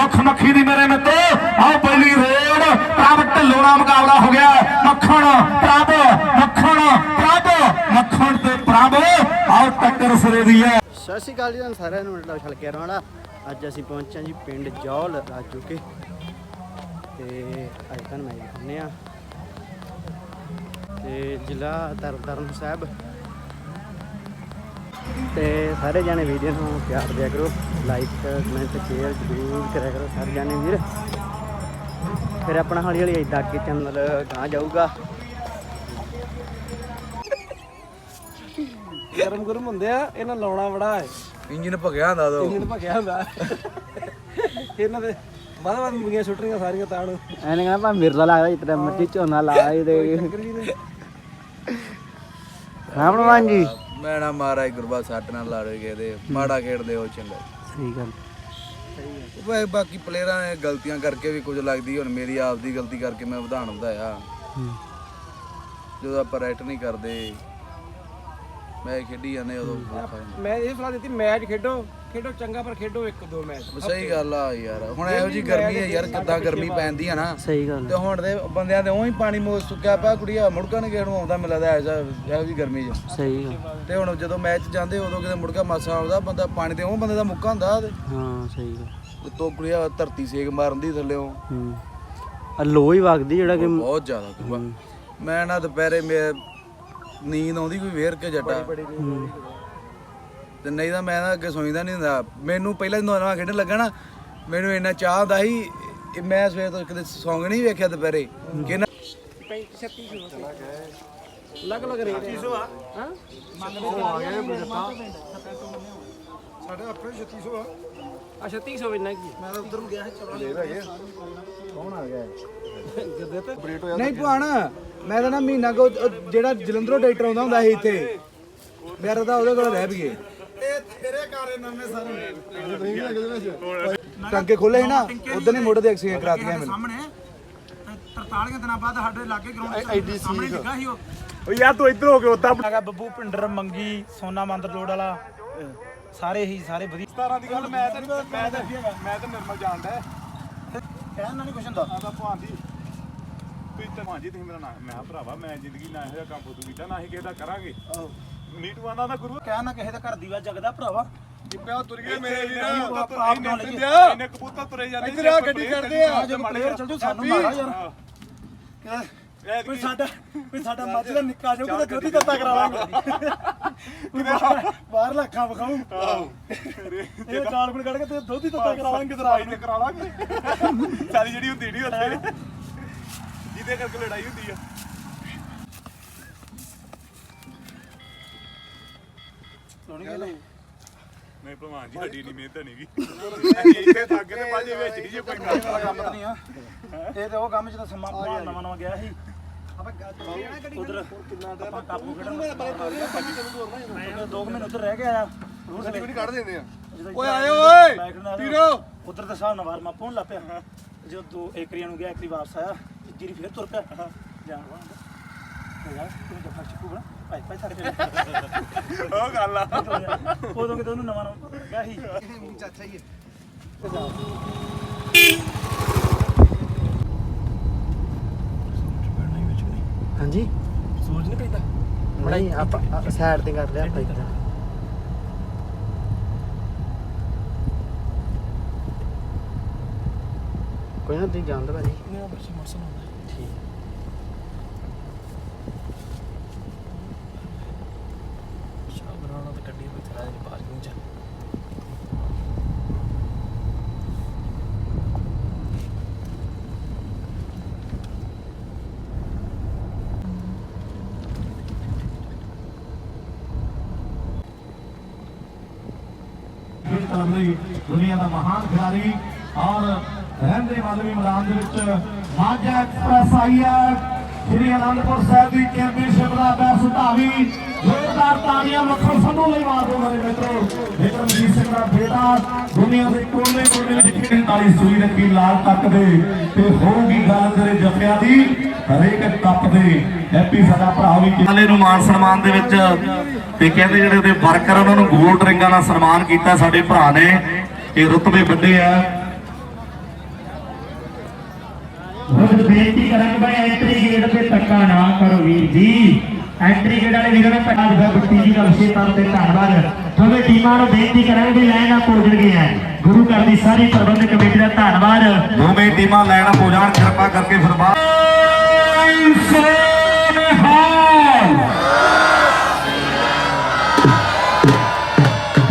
ਸੁੱਖ ਮੱਖੀ ਦੀ ਮੇਰੇ ਮਿੱਤਰੋ, ਆਓ ਪਹਿਲੀ ਰੋਡ ਪ੍ਰਭ ਢਿੱਲੋਂ ਮੁਕਾਬਲਾ ਹੋ ਗਿਆ। ਮੱਖਣ ਪ੍ਰਭ ਮੱਖਣ ਪ੍ਰਭ, ਮੱਖਣ ਤੇ ਪ੍ਰਭ, ਆਓ ਟੱਕਰ ਸਿਰੇ ਦੀ ਹੈ। ਸਤਿ ਸ਼੍ਰੀ ਅਕਾਲ ਜੀ ਤੁਹਾਨੂੰ ਸਾਰਿਆਂ ਨੂੰ ਮਿਲਦਾ ਛਲਕੇ ਰਵਾਣਾ ਅੱਜ ਅਸੀਂ ਪਹੁੰਚੇ ਜੀ ਪਿੰਡ ਜੌਲ, ਰਾਜੂ ਕੇ। ਤੇ ਅੱਜ ਤੁਹਾਨੂੰ ਮੈਂ ਦਿਖਾਉਂਦੇ ਆ ਤੇ ਜ਼ਿਲ੍ਹਾ ਤਰਨਤਾਰਨ ਸਾਹਿਬ ਤੇ ਸਾਰੇ ਜਾਣੇ ਵੀਡੀਓ ਨੂੰ ਪਿਆਰ ਦਿਆ ਕਰੋ ਲਾਈਕ ਕਮੈਂਟ ਸ਼ੇਅਰ ਜ਼ਰੂਰ ਕਰਿਆ ਕਰੋ ਸਾਰੇ ਜਾਣੇ ਵੀਰ। ਫਿਰ ਆਪਣਾ ਹੌਲੀ ਹੌਲੀ ਇਦਾਂ ਅੱਗੇ ਚੈਨਲ ਗਾਂ ਜਾਊਗਾ। ਗਰਮ ਗਰਮ ਹੁੰਦੇ ਆ ਇਹਨਾਂ ਲਾਉਣਾ ਬੜਾ ਹੈ। ਇੰਜਨ ਭਗਿਆ ਹੁੰਦਾ ਦੋ ਇੰਜਨ ਭਗਿਆ ਹੁੰਦਾ। ਇਹਨਾਂ ਦੇ ਬਾਦ ਬਾਦ ਮੁਰਗੀਆਂ ਛੁੱਟਣੀਆਂ ਸਾਰੀਆਂ ਤਾਂ ਨੂੰ ਐਨੇ ਕਹਿੰਦਾ ਭਾ ਮਿਰਲਾ ਲੱਗਦਾ ਇਤਨਾ ਮੱਟੀ ਝੋਨਾ ਲਾਇਆ ਦੇ ਹਾਂ ਭਲਵਾਨ ਜੀ। ਮੈਂ ਨਾ ਮਾਰਾ ਗੁਰਬਾ ਸੱਟ ਨਾਲ ਲੜ ਗਏ ਤੇ ਮਾੜਾ ਖੇਡਦੇ ਹੋ ਚੰਗਾ। ਸਹੀ ਗੱਲ। ਵੇ ਬਾਕੀ ਪਲੇਅਰਾਂ ਨੇ ਗਲਤੀਆਂ ਕਰਕੇ ਵੀ ਕੁਝ ਲੱਗਦੀ ਹੁਣ ਮੇਰੀ ਆਪ ਦੀ ਗਲਤੀ ਕਰਕੇ ਮੈਂ ਵਿਧਾਨ ਵਧਾਇਆ ਜਦੋਂ ਆਪਾਂ ਰਾਈਟ ਨਹੀਂ ਕਰਦੇ ਮੈਂ ਖੇਡੀ ਜਾਂਦੇ ਉਦੋਂ। ਮੈਂ ਇਹ ਸਲਾਹ ਦਿੱਤੀ ਮੈਚ ਖੇਡੋ। ਖੇਡੋ ਚੰਗਾ ਪਰ ਖੇਡੋ ਇੱਕ ਦੋ ਮੈਚ। ਸਹੀ ਗੱਲ ਆ ਯਾਰ। ਹੁਣ ਇਹੋ ਜੀ ਗਰਮੀ ਹੈ ਯਾਰ ਕਿੱਦਾਂ ਗਰਮੀ ਪੈਂਦੀ ਆ ਨਾ। ਸਹੀ ਗੱਲ ਤੇ ਹੁਣ ਦੇ ਬੰਦਿਆਂ ਦੇ ਉਹੀ ਪਾਣੀ ਮੋਸ ਸੁੱਕਿਆ ਪਿਆ ਕੁੜੀਆ ਮੁੜਕਾ ਨੇ ਨੂੰ ਆਉਂਦਾ ਮਿਲਦਾ ਐਸਾ ਇਹੋ ਜੀ ਗਰਮੀ 'ਚ। ਸਹੀ ਗੱਲ ਤੇ ਹੁਣ ਜਦੋਂ ਮੈਚ ਜਾਂਦੇ ਉਦੋਂ ਕਿਤੇ ਮੁੜਕਾ ਮਾਸਾ ਆਉਂਦਾ ਬੰਦਾ ਪਾਣੀ ਤੇ ਉਹ ਬੰਦੇ ਦਾ ਮੁੱਕਾ ਹੁੰਦਾ ਤੇ ਹਾਂ ਸਹੀ ਗੱਲ। ਉੱਤੋਂ ਕੁੜੀਆ ਧਰਤੀ ਸੇਕ ਮਾਰਨ ਦੀ ਥੱਲੇੋਂ। ਹੂੰ। ਆ ਲੋ ਹੀ ਵਗਦੀ ਜਿਹੜਾ ਕਿ ਬਹੁਤ ਜ਼ਿਆਦਾ ਮੈਂ ਨਾ ਦੁਪਹਿਰੇ ਮੇ ਨੀਂਦ ਆਉਂਦੀ ਕੋਈ ਵੇਰ ਕੇ ਜੱਟਾ। ਤੇ ਨਹੀਂ ਤਾਂ ਮੈਂ ਨਾ ਅੱਗੇ ਸੌਂਦਾ ਨਹੀਂ ਹੁੰਦਾ। ਮੈਨੂੰ ਪਹਿਲਾਂ ਜਦੋਂ ਨਵਾਂ ਖੇਡਣ ਲੱਗਾ ਨਾ ਮੈਨੂੰ ਇੰਨਾ ਚਾਹ ਹੁੰਦਾ ਸੀ ਕਿ ਮੈਂ ਸਵੇਰ ਤੋਂ ਕਦੇ ਸੌਂਗ ਨਹੀਂ ਵੇਖਿਆ ਦੁਪਹਿਰੇ। ਕਿ ਨਾ ਲੱਗ ਲੱਗ ਰੇਟ 300 ਆ। ਹਾਂ? ਸਾਡੇ ਆਪਣੇ 3600 ਆ। ਆ 3600 ਇੰਨਾ ਕੀ? ਮੈਂ ਤਾਂ ਉਧਰ ਨੂੰ ਗਿਆ ਸੀ ਚਲੋ ਨਹੀਂ ਭਾਣ ਮੈਂ ਤਾਂ ਨਾ ਮਹੀਨਾ ਕੋ ਜਿਹੜਾ ਜਲੰਧਰੋਂ ਡਾਕਟਰ ਆਉਂਦਾ ਹੁੰਦਾ ਸੀ ਇੱਥੇ ਮੇਰਾ ਤਾਂ ਉਹਦੇ ਕੋਲ ਰਹਿ ਵੀ ਗਏ। ਨਵੇਂ ਸਾਰੇ। ਟੰਕੇ ਖੋਲੇ ਸੀ ਨਾ ਉਦੋਂ ਹੀ ਮੋਢੇ ਦੇ ਐਕਸੀਡੈਂਟ ਕਰਾ ਦਿੱਤੀਆਂ ਮੈਨੂੰ। ਸਾਹਮਣੇ। 43 ਦਿਨਾਂ ਬਾਅਦ ਸਾਡੇ ਲਾਗੇ ਗਰਾਊਂਡ ਸਾਹਮਣੇ ਡਿੱਗਾ ਸੀ ਉਹ। ਓ ਯਾਰ ਤੂੰ ਇੱਧਰ ਹੋ ਕੇ ਉੱਦਾਂ ਹੈਗਾ ਬੱਬੂ ਪਿੰਡਰ ਮੰਗੀ ਸੋਨਾ ਮੰਦਰ ਰੋਡ ਵਾਲਾ ਸਾਰੇ ਹੀ ਸਾਰੇ ਵਧੀਆ। 17 ਦੀ ਗੱਲ ਮੈਂ ਤਾਂ ਮੈਂ ਤਾਂ ਮੈਂ ਤਾਂ ਨਿਰਮਲ ਜਾਣਦਾ ਕਹਿਣਾ ਨਹੀਂ ਕੁਛ ਹੁੰਦਾ। ਆਦਾ ਭਾਂਜੀ। ਤੁਸੀਂ ਤਾਂ ਭਾਂਜੀ ਤੁਸੀਂ ਮੇਰਾ ਨਾਮ ਮੈਂ ਕਿਹਾ ਭਰਾਵਾ ਮੈਂ ਜ਼ਿੰਦਗੀ ਨਾ ਇਹੋ ਜਿਹਾ ਕੰਮ ਫੁੱਦੂ ਕੀਤਾ ਨਾ ਹੀ ਕਿਸੇ ਦਾ ਕਰਾਂਗੇ। ਨੀਟੂ ਆਂਦਾ ਦਾ ਗੁਰੂ। ਕਹਿਣਾ ਕਿਸੇ ਦਾ ਘਰ ਦੀਵਾ ਜਗਦਾ ਭਰਾਵਾ। ਪਿਆ ਤੁਰ ਗਏ ਮੇਰੇ ਵੀਰ। ਆਪ ਨਾਲ ਲਈ ਇਹਨੇ ਕਬੂਤਰ ਤੁਰੇ ਜਾਂਦੇ ਇੱਧਰ ਆ ਗੱਡੀ ਕਰਦੇ ਆ। ਜੇ ਪਲੇਅਰ ਚੱਲ ਜੂ ਸਾਨੂੰ ਮਾਰਾ ਯਾਰ। ਕੋਈ ਸਾਡਾ ਕੋਈ ਸਾਡਾ ਮੱਝ ਦਾ ਨਿੱਕਾ ਜਾਊਗਾ ਤਾਂ ਦੁੱਧ ਹੀ ਦਿੱਤਾ ਕਰਾ ਲਾਂਗੇ। ਬਾਹਰ ਲੱਖਾਂ ਵਿਖਾਉ ਇਹ ਗਾਲ ਗੁਲ ਕੱਢ ਕੇ ਤੇ ਦੁੱਧ ਹੀ ਦਿੱਤਾ ਕਰਾ ਲਾਂਗੇ ਤੇ ਰਾਜ ਤੇ ਕਰਾ ਲਾਂਗੇ। ਸਾਰੀ ਜਿਹੜੀ ਹੁੰਦੀ ਨਹੀਂ ਉੱਥੇ। ਜਿਹਦੇ ਕਰਕੇ ਲੜਾਈ ਹੁੰਦੀ ਆ। ਨਹੀਂ ਭਲਵਾਨ ਜੀ ਸਾਡੀ ਨਹੀਂ ਮਿਹਨਤ ਨਹੀਂਗੀ ਇੱਥੇ ਥੱਕ ਕੇ ਤੇ ਬਾਜੀ ਵਿੱਚ ਨਹੀਂ ਜੇ ਕੋਈ ਕੰਮ ਕੰਮ ਤਾਂ ਨਹੀਂ ਆ। ਇਹ ਤੇ ਉਹ ਕੰਮ ਜਦੋਂ ਸਮਾਂ ਭਾਣ ਨਵਾਂ ਨਵਾਂ ਗਿਆ ਸੀ। ਉਧਰ ਆਪਾਂ ਕਾਬੂ ਖੇਡਣ ਮੈਂ 2 ਮਹੀਨੇ ਉਧਰ ਰਹਿ ਕੇ ਆਇਆ ਗੱਡੀ ਵੀ ਕੱਢ ਦਿੰਦੇ ਆ। ਓਏ ਆਏ ਓਏ ਪੀਰੋ। ਉਧਰ ਦੇ ਹਿਸਾਬ ਨਾਲ ਵਾਰ ਮੈਂ ਪਹੁੰਚ ਲੱਪਿਆ ਜਦੋਂ ਦੋ ਏਕਰੀਆਂ ਨੂੰ ਗਿਆ ਏਕਰੀ ਵਾਪਸ ਆਇਆ ਤੀਜੀ ਫੇਰ ਤੁਰ ਪਿਆ। ਜਾਣ ਤੇ ਯਾਰ ਤੂੰ ਤਾਂ ਕੂਗਾ ਭਾਈ ਭਾਈ ਥੱਕ ਜਾ ਉਹ ਗੱਲ ਆ। ਉਦੋਂ ਕਿਤੇ ਉਹਨੂੰ ਨਵਾਂ ਨਵਾਂ ਗਿਆ ਸੀ। ਚਾਚਾ ਹੀ ਹਾਂਜੀ? ਸੂਰਜ ਨਹੀਂ ਪੈਂਦਾ? ਨਹੀਂ ਆਪਾਂ ਸਾਈਡ ਤੇ ਕਰ ਲਿਆ ਆਪਾਂ ਇੱਧਰ। ਕੋਈ ਨਾ ਤੁਸੀਂ ਜਾਣਦੇ ਭਾਜੀ। ਮੈਂ ਬਸ ਮੌਸਮ ਹੁੰਦਾ। ਠੀਕ ਸ਼ਾਮ ਬਣਾਉਣਾ ਤਾਂ ਗੱਡੀ ਵਿੱਚ ਰਾਜ ਦੀ ਪਾਰਕਿੰਗ ਚ ਕਰਨ ਲਈ ਦੁਨੀਆ ਦਾ ਮਹਾਨ ਖਿਡਾਰੀ ਔਰ ਰਹਿੰਦੇ ਮਾਲਵੀ ਮੈਦਾਨ ਦੇ ਵਿੱਚ ਮਾਝਾ ਐਕਸਪ੍ਰੈਸ ਆਈ ਹੈ। ਸ੍ਰੀ ਅਨੰਦਪੁਰ ਸਾਹਿਬ ਦੀ ਚੈਂਪੀਅਨਸ਼ਿਪ ਦਾ ਬੈਸ ਧਾਵੀ ਜ਼ੋਰਦਾਰ ਤਾਲੀਆਂ ਮੱਖਣ ਸੰਧੂ ਲਈ ਮਾਰ ਦਿਓ ਮੇਰੇ ਮਿੱਤਰੋ। ਵਿਕਰਮਜੀਤ ਸਿੰਘ ਦਾ ਬੇਟਾ ਦੁਨੀਆ ਦੇ ਕੋਨੇ ਕੋਨੇ ਵਿੱਚ 43 ਸੂਈ ਰੰਗੀ ਲਾਲ ਤੱਕ ਦੇ ਤੇ ਹੋਊਗੀ ਗੱਲ ਤੇਰੇ ਜਫਿਆਂ ਦੀ ਹਰੇਕ ਕੱਪ ਦੇ। ਹੈਪੀ ਸਾਡਾ ਭਰਾ ਵੀ ਕਿਲੇ ਨੂੰ ਮਾਨ ਸਨਮਾਨ ਦੇ ਵਿੱਚ ਤੇ ਕਹਿੰਦੇ ਜਿਹੜੇ ਉਹਦੇ ਵਰਕਰ ਉਹਨਾਂ ਨੂੰ 골ਡ ਰਿੰਗਾਂ ਨਾਲ ਸਨਮਾਨ ਕੀਤਾ ਸਾਡੇ ਭਰਾ ਨੇ। ਇਹ ਰੁਤਬੇ ਵੱਡੇ ਆ। ਹੁਣ ਬੇਨਤੀ ਕਰਾਂਗੇ ਭਾਈ ਐਂਟਰੀ ਗੇਟ ਤੇ ਧੱਕਾ ਨਾ ਕਰੋ ਵੀਰ ਜੀ। ਐਂਟਰੀ ਗੇਟ ਵਾਲੇ ਵੀਰਾਂ ਨੇ ਧੱਕਾ ਦਿੱਤਾ ਗੁੱਟੀ ਜੀ ਦਾ ਵਿਸ਼ੇ ਤੌਰ ਤੇ ਧੰਨਵਾਦ। ਦੋਵੇਂ ਟੀਮਾਂ ਨੂੰ ਬੇਨਤੀ ਕਰਾਂਗੇ ਵੀ ਲਾਈਨਾਂ ਕੋਜੜ ਗਈਆਂ ਗੁਰੂ ਘਰ ਦੀ ਸਾਰੀ ਪ੍ਰਬੰਧਕ ਕਮੇਟੀ ਦਾ ਧੰਨਵਾਦ। ਦੋਵੇਂ ਟੀਮਾਂ ਲੈਣਾ ਹੋ ਜਾਣ ਕਿਰਪਾ ਕਰਕੇ ਫਿਰ ਬਾਹਰ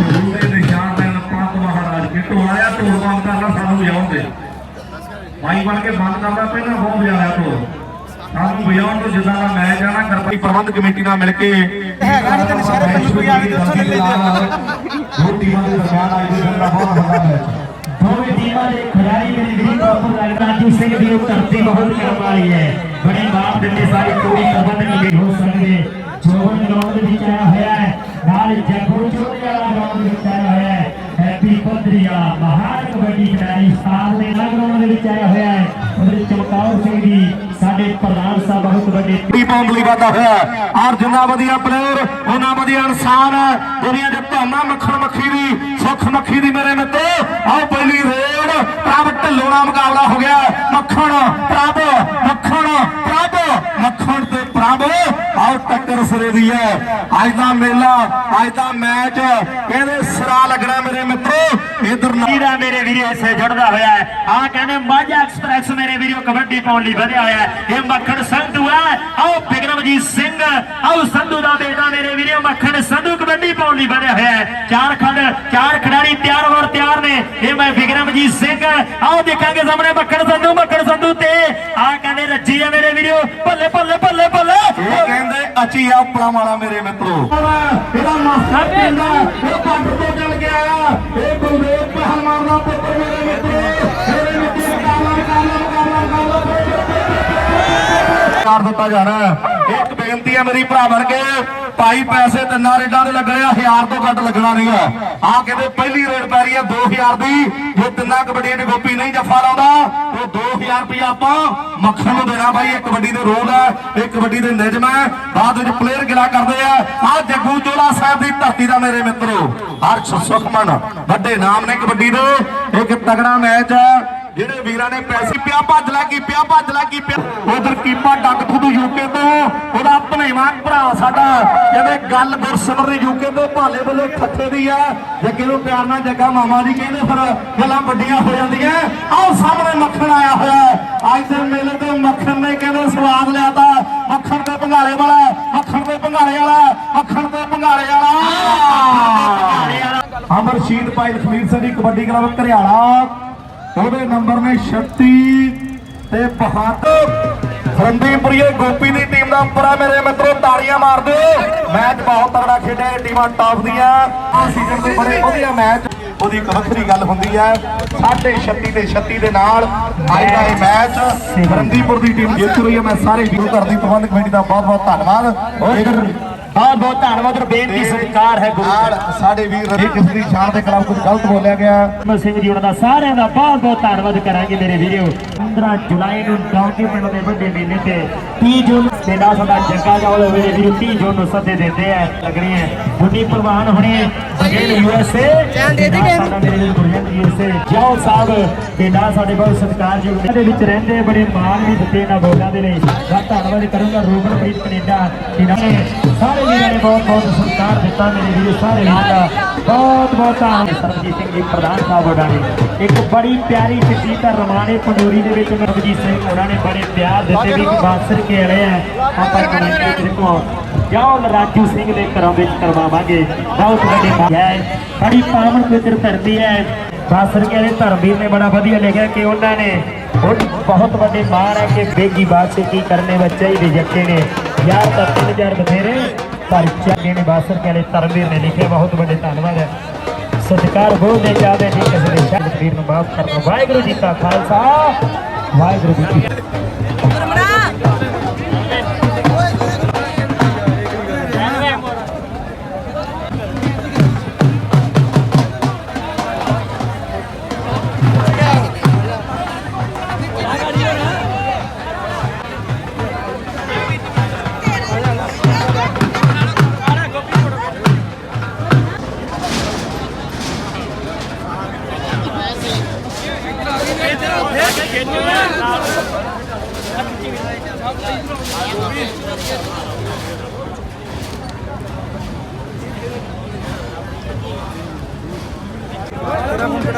ਗੁਰੂ ਦੇ ਨਿਸ਼ਾਨ ਦੇ ਪੰਤ ਮਹਾਰਾਜ ਕੇ ਢੋਲਿਆ ਢੋਲ ਬੰਦ ਕਰਨਾ ਸਾਨੂੰ ਵਜਾਉਣ ਦੇ ਮਾਈ ਬਣ ਕੇ ਬੰਦ ਕਰਦਾ ਪਹਿਲਾਂ ਬਹੁਤ ਵਜਾਇਆ ਢੋਲ। ਸਾਨੂੰ ਵਜਾਉਣ ਤੋਂ ਜਿੱਦਾਂ ਦਾ ਮੈਚ ਆਣਾ ਕਰਪਾਈ ਪ੍ਰਬੰਧ ਕਮੇਟੀ ਨਾਲ ਮਿਲ ਕੇ ਹੈਗਾ ਨੀ ਕਦੇ ਸਾਰੇ ਪਿੰਡ ਕੋਈ ਆ ਕੇ ਦੱਸੋ ਲੈ ਲੈਂਦੇ ਦੋ ਟੀਮਾਂ ਦੇ ਦਰਮਿਆਨ ਅੱਜ ਦੇ ਬਹੁਤ ਵੱਡਾ ਮੈਚ ਦੋਵੇਂ ਟੀਮਾਂ ਦੇ ਖਿਡਾਰੀ ਮੇਰੇ ਵੀਰ ਪ੍ਰਭੂ ਰਾਜੂ ਸਿੰਘ ਦੀ ਉਹ ਧਰਤੀ ਬਹੁਤ ਕਰਮ ਵਾਲੀ ਹੈ। ਬੜੇ ਬਾਪ ਦਿੱਤੇ ਸਾਰੇ ਕੋਈ ਪ੍ਰਬੰਧਕ ਵੀ ਹੋ ਸਕਦੇ। ਜੋਨ ਗਰਾਊਂਡ ਵਿੱਚ ਆਇਆ ਹੋਇਆ ਹੈ ਨਾਲ ਜੱਗੂ ਚੋਰੀ ਵਾਲਾ 20 ਪਾਉਂਡ ਲਈ ਵਾਧਾ ਹੋਇਆ ਔਰ ਜਿੰਨਾ ਵਧੀਆ ਪਲੇਅਰ ਉਹਨਾਂ ਵਧੀਆ ਇਨਸਾਨ ਹੈ। ਦੁਨੀਆ ਦੇ ਧਾਨਾ ਮੱਖਣ ਮੱਖੀ ਦੀ, ਸੁੱਖ ਮੱਖੀ ਦੀ ਮੇਰੇ ਮਿੱਤੋ ਆਓ ਪਹਿਲੀ ਰੇਡ, ਪ੍ਰਾਪਤ ਢਲੋਣਾ ਮੁਕਾਬਲਾ ਹੋ ਗਿਆ। ਮੱਖਣ ਪ੍ਰਾਪਤ ਆਓ ਟੱਕਰ ਹੈ। ਅੱਜ ਦਾ ਮੇਲਾ, ਅੱਜ ਦਾ ਮੈਚ। ਕਹਿੰਦੇ ਸਿਰਾ ਲੱਗਣਾ ਮੇਰੇ ਮਿੱਤਰੋ। ਇਧਰ ਵੀਰਾ ਮੇਰੇ ਵੀਰੇ ਇਸੇ ਜੁੜਦਾ ਹੋਇਆ ਹੈ। ਆ ਕਹਿੰਦੇ ਮਾਝਾ ਐਕਸਪ੍ਰੈਸ ਮੇਰੇ ਵੀਰੋ, ਕਬੱਡੀ ਪਾਉਣ ਲਈ ਵਧਿਆ ਹੋਇਆ ਹੈ। ਇਹ ਮੱਖਣ ਸੰਧੂ ਹੈ। ਆਓ ਬਿਕਰਮਜੀਤ ਸਿੰਘ। ਆਓ ਸੰਧੂ ਦਾ ਬੇਟਾ ਮੇਰੇ ਵੀਰੇ, ਮੱਖਣ ਸੰਧੂ ਕਬੱਡੀ ਪਾਉਣ ਲਈ ਵਧਿਆ ਹੋਇਆ ਹੈ। ਚਾਰ ਖੰਡ, ਚਾਰ ਖਿਡਾਰੀ ਤਿਆਰ ਹੋਰ ਤਿਆਰ ਨੇ। ਇਹ ਮੈਂ ਬਿਕਰਮਜੀਤ ਸਿੰਘ। ਆਓ ਦੇਖਾਂਗੇ ਸਾਹਮਣੇ ਮੱਖਣ ਸੰਧੂ ਮੱਖਣ ਸੰਧੂ ਤੇ। ਆ ਕਹਿੰਦੇ ਰੱਜੀ ਹੈ ਮੇਰੇ ਵੀਰੋ। ਭੱਲੇ ਭੱਲੇ। ਕਹਿੰਦੇ ਆ, ਉਪਰਾ ਵਾਲਾ ਮੇਰੇ ਮਿੱਤਰੋ। ਇਹਦਾ ਮਾਸਟਰ ਪਿੰਦਾ ਇਹ ਬਾਰਡਰ ਤੋਂ ਚੱਲ ਗਿਆ ਇਹ ਗੁਰਦੇਵ ਪਹਿਲਵਾਨ ਦਾ ਪੁੱਤਰ ਮੇਰੇ ਮਿੱਤਰੋ। ਕਰ ਦਿੱਤਾ ਜਾਣਾ ਇੱਕ ਬੇਨਤੀ ਹੈ ਮੇਰੀ ਭਰਾ ਵਰਗੇ, ਭਾਈ ਪੈਸੇ ਤਿੰਨਾਂ ਰੇਡਾਂ ਦੇ ਲੱਗਣੇ ਆ 1000 ਤੋਂ ਘੱਟ ਲੱਗਣਾ ਨਹੀਂ ਆ ਆ ਕਹਿੰਦੇ ਪਹਿਲੀ ਰੇਡ ਪੈ ਰਹੀ ਹੈ 2000 ਦੀ, ਜੇ ਤਿੰਨਾਂ ਕਬੱਡੀਆਂ ਦੀ ਗੋਪੀ ਨਹੀਂ ਜੱਫਾ ਲਾਉਂਦਾ ਉਹ 2000 ਰੁਪਇਆ ਆਪਾਂ ਮੱਖਣ ਨੂੰ ਦੇਣਾ ਬਾਈ ਇਹ ਕਬੱਡੀ ਦੇ ਰੂਲ ਹੈ ਇਹ ਕਬੱਡੀ ਦੇ ਨਿਯਮ ਹੈ। ਬਾਅਦ ਵਿੱਚ ਪਲੇਅਰ ਗਿਲਾ ਕਰਦੇ ਆ। ਆ ਜੱਗੂ ਚੋਲਾ ਸਾਹਿਬ ਦੀ ਧਰਤੀ ਦਾ ਮੇਰੇ ਮਿੱਤਰੋ, ਹਰਸ਼ ਸੁਖਮਨ, ਵੱਡੇ ਨਾਮ ਨੇ ਕਬੱਡੀ ਦੇ। ਇੱਕ ਤਗੜਾ ਮੈਚ ਹੈ। ਜਿਹੜੇ ਵੀਰਾਂ ਨੇ ਪੈਸੇ ਪਿਆ ਭੱਜ ਲੈ ਕੀ ਪਿਆ ਭੱਜ ਲੈ ਕੀ ਪਿਆ। ਉਧਰ ਕੀਪਾ ਡੱਕ ਥੁੱਦੂ ਯੂਕੇ ਤੋਂ ਉਹਦਾ ਭਣੇਵਾ ਭਰਾ ਸਾਡਾ ਕਹਿੰਦੇ ਗੱਲ ਗੁਰਸਿਮਰ ਦੀ ਯੂਕੇ ਤੋਂ ਭਾਲੇ ਵੱਲੋਂ ਖੱਤੇ ਦੀ ਆ। ਜੱਗੇ ਨੂੰ ਪਿਆਰ ਨਾਲ ਜੱਗਾ ਮਾਮਾ ਜੀ ਕਹਿੰਦੇ ਫਿਰ ਗੱਲਾਂ ਵੱਡੀਆਂ ਹੋ ਜਾਂਦੀਆਂ। ਆਹ ਸਾਹਮਣੇ ਮੱਖਣ ਆਇਆ ਹੋਇਆ। ਅੱਜ ਦੇ ਮੇਲੇ ਤੇ ਮੱਖਣ ਨੇ ਕਹਿੰਦੇ ਸਵਾਦ ਲਿਆਤਾ। ਮੱਖਣ ਤੇ ਭੰਗਾਲੇ ਵਾਲਾ ਮੱਖਣ ਤੇ ਭੰਗਾਲੇ ਵਾਲਾ ਮੱਖਣ ਤੇ ਭੰਗਾਲੇ ਵਾਲਾ ਅਮਰਸ਼ੀਦ ਭਾਈ ਲਖਮੀਰ ਸਿੰਘ ਦੀ ਕਬੱਡੀ ਕਲੱਬ ਘਰਿਆਲਾ। ਉਹਦੇ ਨੰਬਰ ਨੇ 36 ਤੇ 72 ਫਰੰਦੀਪੁਰੀਏ ਗੋਪੀ ਦੀ ਟੀਮ ਦਾ ਉੱਪਰ ਆ ਮੇਰੇ ਮਿੱਤਰੋ ਤਾੜੀਆਂ ਮਾਰ ਦਿਓ। ਮੈਚ ਬਹੁਤ ਤਗੜਾ ਖੇਡਿਆ ਟੀਮਾਂ ਟਾਪ ਦੀਆਂ। ਆ ਸੀਜ਼ਨ ਦੇ ਬੜੇ ਵਧੀਆ ਮੈਚ। ਉਹਦੀ ਇੱਕ ਵੱਖਰੀ ਗੱਲ ਹੁੰਦੀ ਹੈ 36 ਤੇ 36 ਦੇ ਨਾਲ ਅੱਜ ਦਾ ਇਹ ਮੈਚ। ਫਰੰਦੀਪੁਰ ਦੀ ਟੀਮ ਜਿੱਤ ਰਹੀ ਹੈ ਮੈਂ ਸਾਰੇ ਵੀਰੋ ਘਰ ਦੀ ਪ੍ਰਬੰਧਕ ਕਮੇਟੀ ਦਾ ਬਹੁਤ ਬਹੁਤ ਧੰਨਵਾਦ ਬਹੁਤ ਬਹੁਤ ਧੰਨਵਾਦ ਔਰ ਬੇਨਤੀ ਸਤਿਕਾਰ ਹੈ ਗੁਰੂ ਨਾਲ ਸਾਡੇ ਵੀਰ ਰਵੀ ਕਿਸ ਦੀ ਸ਼ਾਨ ਦੇ ਖਿਲਾਫ ਕੁਝ ਗਲਤ ਬੋਲਿਆ ਗਿਆ। ਅਮਰ ਸਿੰਘ ਜੀ ਉਹਨਾਂ ਦਾ ਸਾਰਿਆਂ ਦਾ ਬਹੁਤ ਬਹੁਤ ਧੰਨਵਾਦ ਕਰਾਂਗੇ ਮੇਰੇ ਵੀਰੋ। 15 ਜੁਲਾਈ ਨੂੰ ਡੌਂਕੀ ਪਿੰਡ ਦੇ ਵੱਡੇ ਮੇਲੇ ਤੇ 30 ਜੂਨ ਤੇ ਨਾਲ ਸਾਡਾ ਜੱਗਾ ਜਾਵਲ ਮੇਰੇ ਵੀਰੋ 30 ਜੂਨ ਨੂੰ ਸੱਦੇ ਦਿੰਦੇ ਆ ਲੱਗਣੀ ਹੈ ਬੁੱਢੀ ਪਹਿਲਵਾਨ ਹੁਣੇ ਬਗੇਲ ਯੂਐਸਏ ਸਾਡਾ ਮੇਰੇ ਵੀਰ ਗੁਰਜੰਟ ਯੂਐਸਏ ਜਾਓ ਸਾਹਿਬ ਤੇ ਨਾਲ ਸਾਡੇ ਬਹੁਤ ਸਤਿਕਾਰਯੋਗ ਦੇ ਵਿੱਚ ਰਹਿੰਦੇ ਬੜੇ ਮਾਣ ਵੀ ਦਿੱਤੇ ਇਹਨਾਂ ਬੋਲਾਂ ਦੇ ਲਈ। ਧੰਨਵਾਦ ਕਰੂੰਗਾ ਰੂਬਨਪ੍ਰੀਤ ਕੈਨੇਡਾ। ਇਹਨਾਂ ਨੇ ਸਾਰੇ ਵੀਰਾਂ ਨੇ ਬਹੁਤ ਬਹੁਤ ਸਤਿਕਾਰ ਦਿੱਤਾ ਮੇਰੇ ਵੀਰ, ਸਾਰੇ ਵੀਰਾਂ ਦਾ। ਬਹੁਤ ਬਹੁਤ ਧੰਨਵਾਦ। ਸਰਬਜੀਤ ਸਿੰਘ ਜੀ, ਪ੍ਰਧਾਨ ਸਾਹਿਬ ਉਹਨਾਂ ਨੇ। ਇੱਕ ਬੜੀ ਪਿਆਰੀ ਚਿੱਠੀ ਤਾਂ ਰਮਾਣੇ ਪੰਡੋਰੀ ਦੇ ਵਿੱਚ ਸਰਬਜੀਤ ਸਿੰਘ ਉਹਨਾਂ ਨੇ ਬੜੇ ਪਿਆਰ ਦਿੱਤੇ ਵੀ ਬਾਂਸਰ ਕੇ ਵਾਲੇ ਆ। ਆਪਾਂ ਕਮੇਟੀ ਦੇ ਤੋਂ ਰਾਜੂ ਸਿੰਘ ਦੇ ਘਰਾਂ ਵਿੱਚ ਕਰਵਾਵਾਂਗੇ। ਬਹੁਤ ਵੱਡੀ ਬਾਤ ਹੈ ਬੜੀ ਪਾਵਨ ਪਵਿੱਤਰ ਧਰਤੀ ਹੈ। ਬਾਸਰ ਕੇ ਵਾਲੇ ਧਰਮਵੀਰ ਨੇ ਬੜਾ ਵਧੀਆ ਲਿਖਿਆ ਕਿ ਉਹਨਾਂ ਨੇ ਉਹ ਬਹੁਤ ਵੱਡੇ ਮਾਰ ਹੈ ਕਿ ਬੇਗੀ ਬਾਤ ਕੀ ਕਰਨੇ, ਬੱਚੇ ਹੀ ਦੇ ਰਿਜੈਕਟੇ ਨੇ। ਯਾਰ ਤਾਂ ਤਿੰਨ ਚਾਰ ਬਥੇਰੇ ਪਰ ਚਾਹੇ ਨੇ ਬਾਸਰ ਕੇ ਵਾਲੇ ਧਰਮਵੀਰ ਨੇ ਲਿਖਿਆ ਬਹੁਤ ਵੱਡੇ ਧੰਨਵਾਦ ਹੈ। ਸਤਿਕਾਰ ਬੋਲਦੇ ਜਾਵੇ ਨਹੀਂ ਕਿਸੇ ਦੇ ਸ਼ਬਦ ਵੀਰ ਨੂੰ ਮਾਫ ਕਰਨਾ। ਵਾਹਿਗੁਰੂ ਜੀ ਕਾ ਖਾਲਸਾ। ਵਾਹਿਗੁਰੂ ਜੀ ਕੀ ਫਤਿਹ।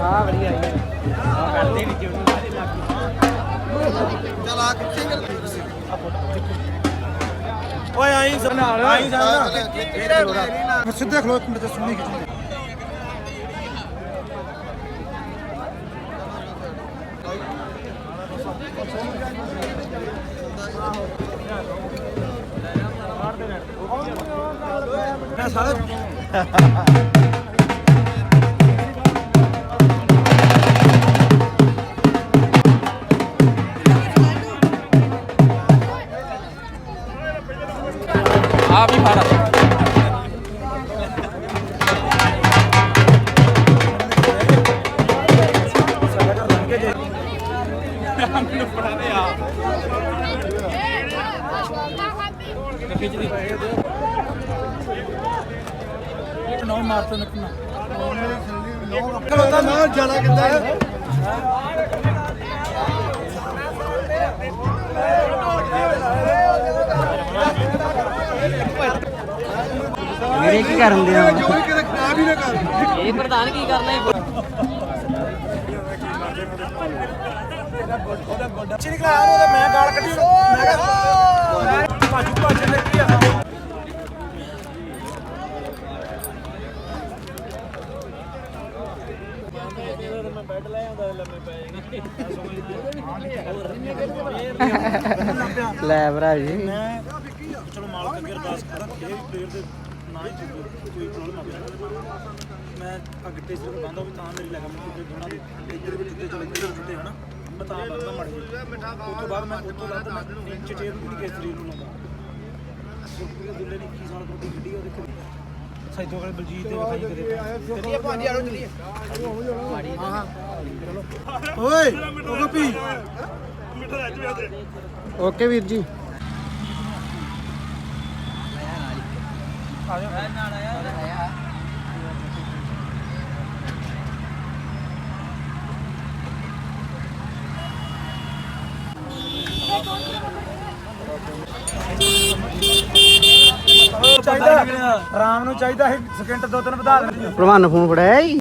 ਹਾਂ ਵਧੀਆ ਓਏ ਆਈ ਸਭ ਨਾਲ ਆਈ ਸਿੱਧੇ ਖਲੋ ਇੱਕ ਮਿੰਟ ਤੇ ਸੁਣੀ ਖਿੱਚ। ਆ ਵੀ ਫੜ ਮੈਨੂੰ ਫੜਾ ਦੇ ਆ ਖਿੱਚਦੀ ਪਈ 9 ਮਾਰਚ ਤੋਂ ਨਿਕਲਣਾ। ਖਲੋਤਾ ਨਾਲ ਜਾਣਾ ਕਿੱਦਾਂ ਹੈ? ਮੇਰੇ ਕੀ ਕਰਨ ਦੇ ਆ ਕੋਈ ਕਿਤੇ ਖਰਾਬ ਹੀ ਨਾ ਕਰ। ਇਹ ਪ੍ਰਧਾਨ ਕੀ ਕਰਨਾ ਹੈ? ਚਿਕਲਾ ਉਹਦਾ ਮੈਂ ਗਾਲ ਕੱਢੀ। ਮੈਂ ਕਿਹਾ ਭਾਜੂ ਭਾਜੂ ਨੇ ਕੀ ਆ। ਲੈ ਭਰਾ ਜੀ। ਮੈਂ ਚਲੋ ਮਾਲਕ ਅੱਗੇ ਅਰਦਾਸ ਕਰਾਂ ਕਿਸੇ ਵੀ ਪਲੇਅਰ ਦੇ ਨਾ ਹੀ ਕੋਈ ਪ੍ਰੋਬਲਮ ਆਵੇ ਮੈਂ ਅੱਗੇ ਸਿਰ ਬੰਦਾ ਵੀ ਤਾਂ ਮੇਰੀ ਲਗਾ ਮੈਂ ਕਿ ਦੋਨਾਂ ਦੇ ਇੱਧਰ ਵੀ ਜਿੱਤੇ ਚਲੇ ਇੱਧਰ ਜਿੱਤੇ ਹਨਾ। ਮੈਂ ਤਾਂ ਬੰਦਾ ਮੜ ਗਿਆ ਉਸ ਤੋਂ ਬਾਅਦ ਮੈਂ ਉਸ ਤੋਂ ਬਾਅਦ ਮੈਂ ਤਿੰਨ ਚਟੇਰ ਨੂੰ ਵੀ ਕੇਸਰੀ ਨੂੰ ਲਾਉਂਦਾ। ਸੁਖਬੀਰ ਦੁੱਲੇ ਨੇ 21 ਸਾਲ ਕੋਲ ਖੇਡੀ ਉਹਦੇ ਕੋਲ ਸੈਦੋ ਕੋਲ ਬਲਜੀਤ ਦੇ ਵਿਖਾਈ ਕਰੇ ਚਲੀਏ ਭਾਂਜੀ ਆੜੋ ਚਲੀਏ। ਓਏ ਉਹ ਗੋਪੀ। ਓਕੇ ਵੀਰ ਜੀ। ਚਾਹੀਦਾ। ਰਾਮ ਨੂੰ ਚਾਹੀਦਾ ਸੀ ਸਕਿੰਟ ਦੋ ਤਿੰਨ ਵਧਾ ਦੇਣ। ਪ੍ਰਵਾਨ ਫੋਨ ਫੜਾਇਆ ਜੀ